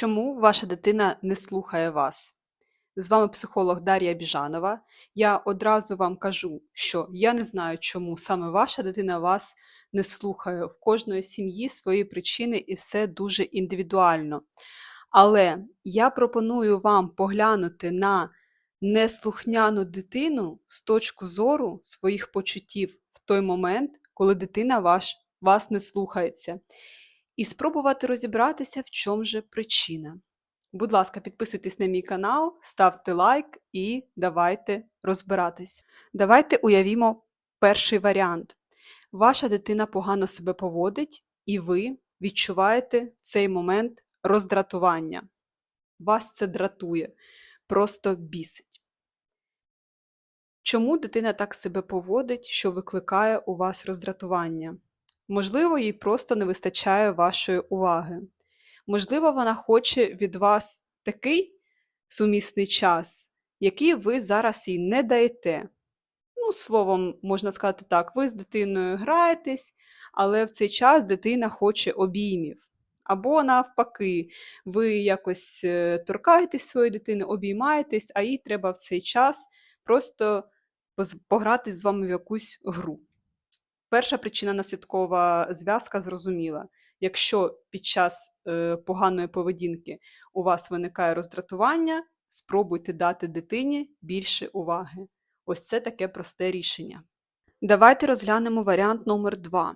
Чому ваша дитина не слухає вас? З вами психолог Дар'я Біжанова. Я одразу вам кажу, що я не знаю, чому саме ваша дитина вас не слухає. В кожної сім'ї свої причини і все дуже індивідуально. Але я пропоную вам поглянути на неслухняну дитину з точки зору своїх почуттів в той момент, коли дитина ваш, вас не слухається і спробувати розібратися, в чому же причина. Будь ласка, підписуйтесь на мій канал, ставте лайк і давайте розбиратись. Давайте уявімо перший варіант. Ваша дитина погано себе поводить, і ви відчуваєте цей момент роздратування. Вас це дратує, просто бісить. Чому дитина так себе поводить, що викликає у вас роздратування? Можливо, їй просто не вистачає вашої уваги. Можливо, вона хоче від вас такий сумісний час, який ви зараз їй не даєте. Ну, словом, можна сказати так, ви з дитиною граєтесь, але в цей час дитина хоче обіймів. Або навпаки, ви якось е, торкаєтесь своєї дитини, обіймаєтесь, а їй треба в цей час просто пограти з вами в якусь гру. Перша причина наслідкова зв'язка зрозуміла. Якщо під час е, поганої поведінки у вас виникає роздратування, спробуйте дати дитині більше уваги. Ось це таке просте рішення. Давайте розглянемо варіант номер 2.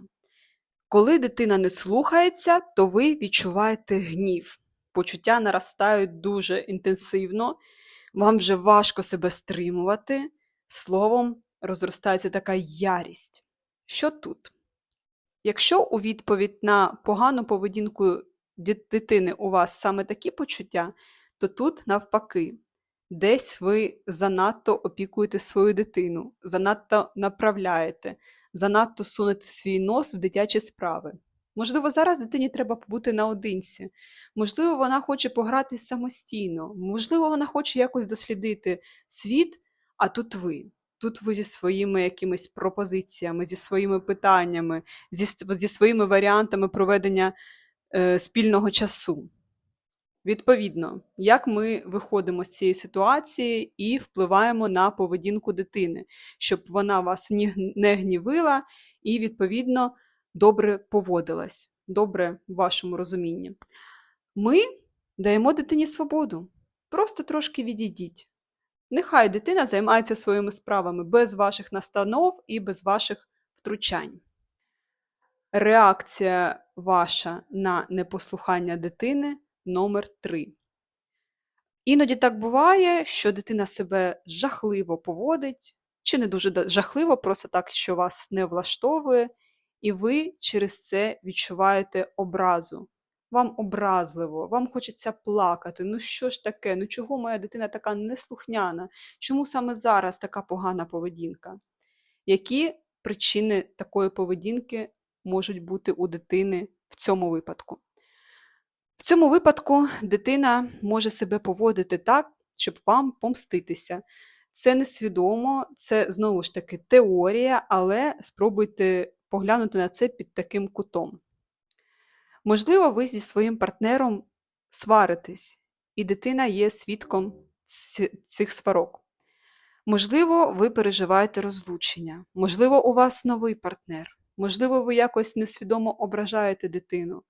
Коли дитина не слухається, то ви відчуваєте гнів. Почуття наростають дуже інтенсивно, вам вже важко себе стримувати, словом, розростається така ярість. Що тут? Якщо у відповідь на погану поведінку дитини у вас саме такі почуття, то тут навпаки, десь ви занадто опікуєте свою дитину, занадто направляєте, занадто сунете свій нос в дитячі справи. Можливо, зараз дитині треба побути наодинці, можливо, вона хоче пограти самостійно, можливо, вона хоче якось дослідити світ, а тут ви. Тут ви зі своїми якимись пропозиціями, зі своїми питаннями, зі зі своїми варіантами проведення е, спільного часу. Відповідно, як ми виходимо з цієї ситуації і впливаємо на поведінку дитини, щоб вона вас не гнівила і, відповідно, добре поводилась, добре в вашому розумінні. Ми даємо дитині свободу. Просто трошки відійдіть. Нехай дитина займається своїми справами без ваших настанов і без ваших втручань. Реакція ваша на непослухання дитини номер 3 Іноді так буває, що дитина себе жахливо поводить, чи не дуже жахливо, просто так, що вас не влаштовує, і ви через це відчуваєте образу вам образливо, вам хочеться плакати. Ну що ж таке? Ну чого моя дитина така неслухняна? Чому саме зараз така погана поведінка? Які причини такої поведінки можуть бути у дитини в цьому випадку? В цьому випадку дитина може себе поводити так, щоб вам помститися. Це несвідомо, це знову ж таки теорія, але спробуйте поглянути на це під таким кутом. Можливо, ви зі своїм партнером сваритесь, і дитина є свідком цих сварок. Можливо, ви переживаєте розлучення, можливо, у вас новий партнер, можливо, ви якось несвідомо ображаєте дитину,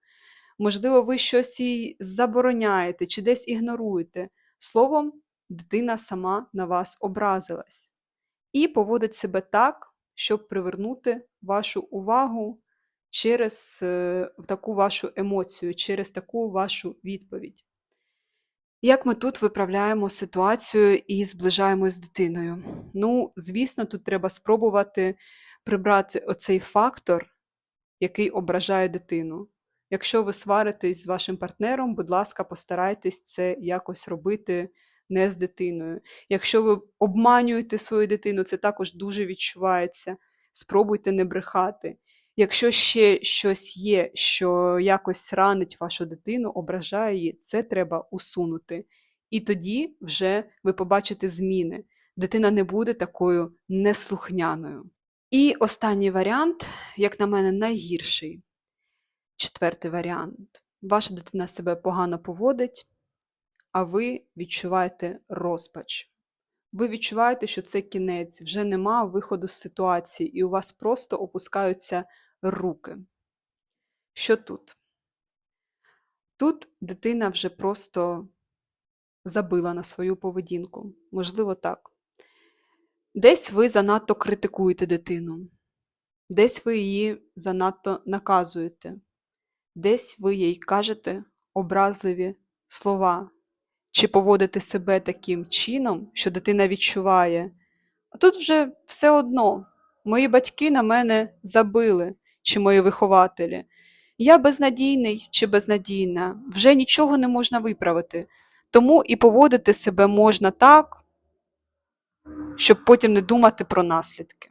можливо, ви щось їй забороняєте чи десь ігноруєте. Словом, дитина сама на вас образилась і поводить себе так, щоб привернути вашу увагу через е, таку вашу емоцію, через таку вашу відповідь. Як ми тут виправляємо ситуацію і зближаємось з дитиною? Ну, звісно, тут треба спробувати прибрати оцей фактор, який ображає дитину. Якщо ви сваритесь з вашим партнером, будь ласка, постарайтесь це якось робити не з дитиною. Якщо ви обманюєте свою дитину, це також дуже відчувається. Спробуйте не брехати. Якщо ще щось є, що якось ранить вашу дитину, ображає її, це треба усунути. І тоді вже ви побачите зміни. Дитина не буде такою неслухняною. І останній варіант, як на мене, найгірший. Четвертий варіант. ваша дитина себе погано поводить, а ви відчуваєте розпач. Ви відчуваєте, що це кінець, вже нема виходу з ситуації, і у вас просто опускаються руки. Що тут? Тут дитина вже просто забила на свою поведінку. Можливо, так. Десь ви занадто критикуєте дитину, десь ви її занадто наказуєте, десь ви їй кажете образливі слова, чи поводите себе таким чином, що дитина відчуває. А тут вже все одно, мої батьки на мене забили, чи мої вихователі. Я безнадійний чи безнадійна, вже нічого не можна виправити, тому і поводити себе можна так, щоб потім не думати про наслідки.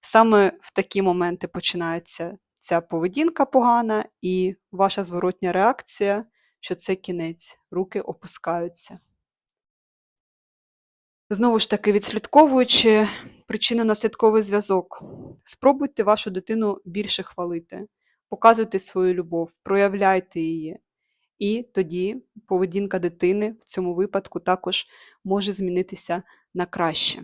Саме в такі моменти починається ця поведінка погана і ваша зворотня реакція, що це кінець, руки опускаються. Знову ж таки, відслідковуючи причинно-наслідковий зв'язок, спробуйте вашу дитину більше хвалити, показуйте свою любов, проявляйте її. І тоді поведінка дитини в цьому випадку також може змінитися на краще.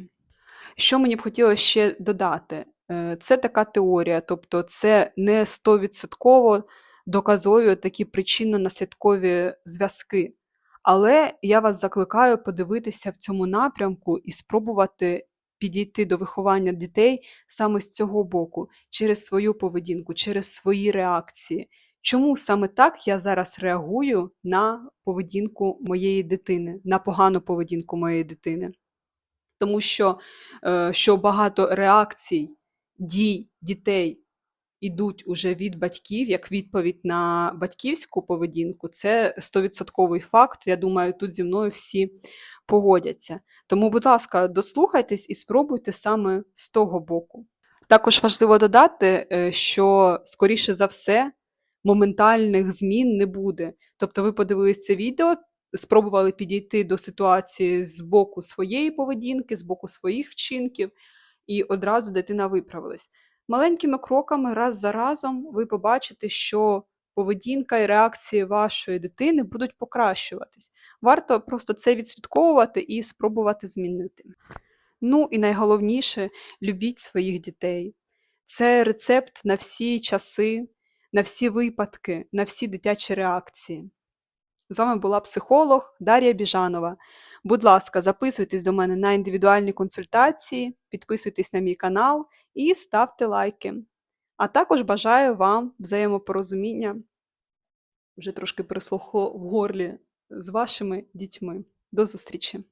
Що мені б хотілося ще додати? Е, Це така теорія, тобто це не 100% доказові такі причинно-наслідкові зв'язки. Але я вас закликаю подивитися в цьому напрямку і спробувати підійти до виховання дітей саме з цього боку, через свою поведінку, через свої реакції. Чому саме так я зараз реагую на поведінку моєї дитини, на погану поведінку моєї дитини? Тому що, е, що багато реакцій, дій дітей ідуть уже від батьків як відповідь на батьківську поведінку, це 100% факт. Я думаю, тут зі мною всі погодяться. Тому, будь ласка, дослухайтесь і спробуйте саме з того боку. Також важливо додати, е, що, скоріше за все, моментальних змін не буде. Тобто, ви подивились це відео, спробували підійти до ситуації з боку своєї поведінки, з боку своїх вчинків, і одразу дитина виправилась. Маленькими кроками, раз за разом, ви побачите, що поведінка і реакції вашої дитини будуть покращуватись. Варто просто це відслідковувати і спробувати змінити. Ну і найголовніше любіть своїх дітей. Це рецепт на всі часи, на всі випадки, на всі дитячі реакції. З вами була психолог Дар'я Біжанова. Будь ласка, записуйтесь до мене на індивідуальні консультації, підписуйтесь на мій канал і ставте лайки. А також бажаю вам взаємопорозуміння, вже трошки прислухо в горлі з вашими дітьми. До зустрічі!